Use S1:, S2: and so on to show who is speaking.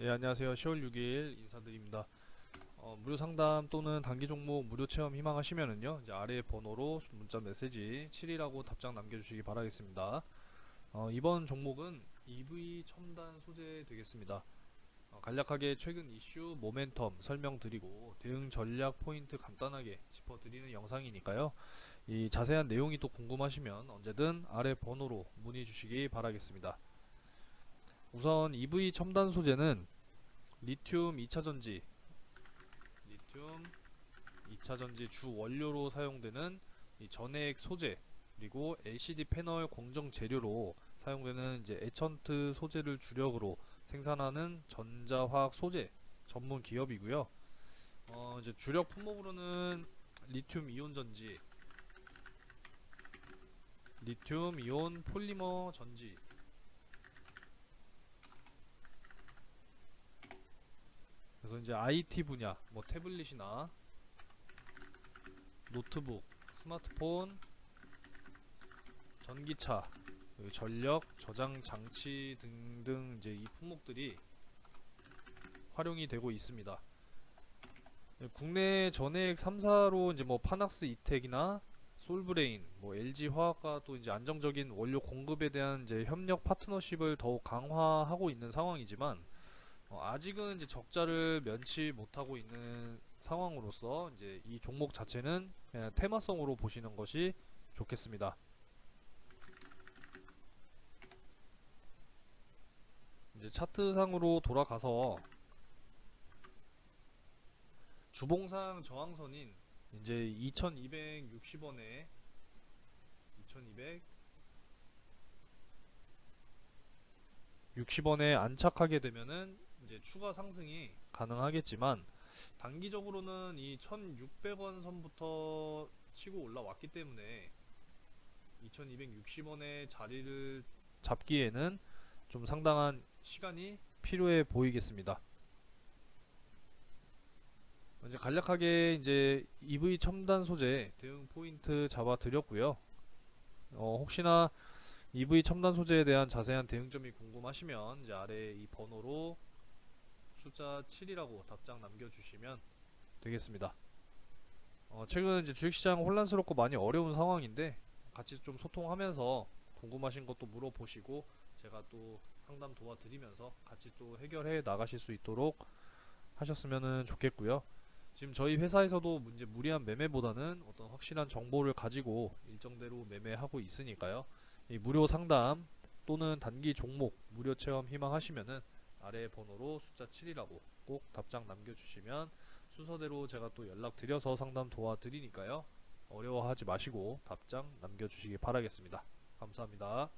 S1: 예, 안녕하세요. 10월 6일 인사드립니다. 어, 무료 상담 또는 단기 종목 무료 체험 희망하시면은요, 이제 아래 번호로 문자 메시지 7이라고 답장 남겨주시기 바라겠습니다. 어, 이번 종목은 EV 첨단 소재 되겠습니다. 어, 간략하게 최근 이슈 모멘텀 설명드리고 대응 전략 포인트 간단하게 짚어드리는 영상이니까요. 이 자세한 내용이 또 궁금하시면 언제든 아래 번호로 문의 주시기 바라겠습니다. 우선 EV 첨단 소재는 리튬 2차 전지, 리튬 2차 전지 주 원료로 사용되는 이 전해액 소재 그리고 LCD 패널 공정 재료로 사용되는 이제 에천트 소재를 주력으로 생산하는 전자화학 소재 전문 기업이고요. 어 이제 주력 품목으로는 리튬 이온 전지, 리튬 이온 폴리머 전지, 그래서 이제 IT 분야, 뭐 태블릿이나 노트북, 스마트폰, 전기차, 전력, 저장 장치 등등 이제 이 품목들이 활용이 되고 있습니다. 네, 국내 전액 3사로 이제 뭐 파낙스 이텍이나 솔브레인, 뭐 LG 화학과 또 이제 안정적인 원료 공급에 대한 이제 협력 파트너십을 더욱 강화하고 있는 상황이지만 어, 아직은 이제 적자를 면치 못하고 있는 상황으로서 이제 이 종목 자체는 그냥 테마성으로 보시는 것이 좋겠습니다. 이제 차트상으로 돌아가서 주봉상 저항선인 이제 2260원에 2200 60원에 안착하게 되면은 이제 추가 상승이 가능하겠지만 단기적으로는 이 1600원 선부터 치고 올라왔기 때문에 2260원의 자리를 잡기에는 좀 상당한 시간이 필요해 보이겠습니다. 이제 간략하게 이제 EV 첨단 소재 대응 포인트 잡아 드렸고요. 어, 혹시나 EV 첨단 소재에 대한 자세한 대응점이 궁금하시면 이제 아래 이 번호로 숫자 7이라고 답장 남겨주시면 되겠습니다. 어, 최근 이제 주식시장 혼란스럽고 많이 어려운 상황인데 같이 좀 소통하면서 궁금하신 것도 물어보시고 제가 또 상담 도와드리면서 같이 또 해결해 나가실 수 있도록 하셨으면 좋겠고요. 지금 저희 회사에서도 문제 무리한 매매보다는 어떤 확실한 정보를 가지고 일정대로 매매하고 있으니까요. 이 무료 상담 또는 단기 종목 무료 체험 희망하시면은 아래 번호로 숫자 7이라고 꼭 답장 남겨주시면 순서대로 제가 또 연락 드려서 상담 도와드리니까요. 어려워하지 마시고 답장 남겨주시기 바라겠습니다. 감사합니다.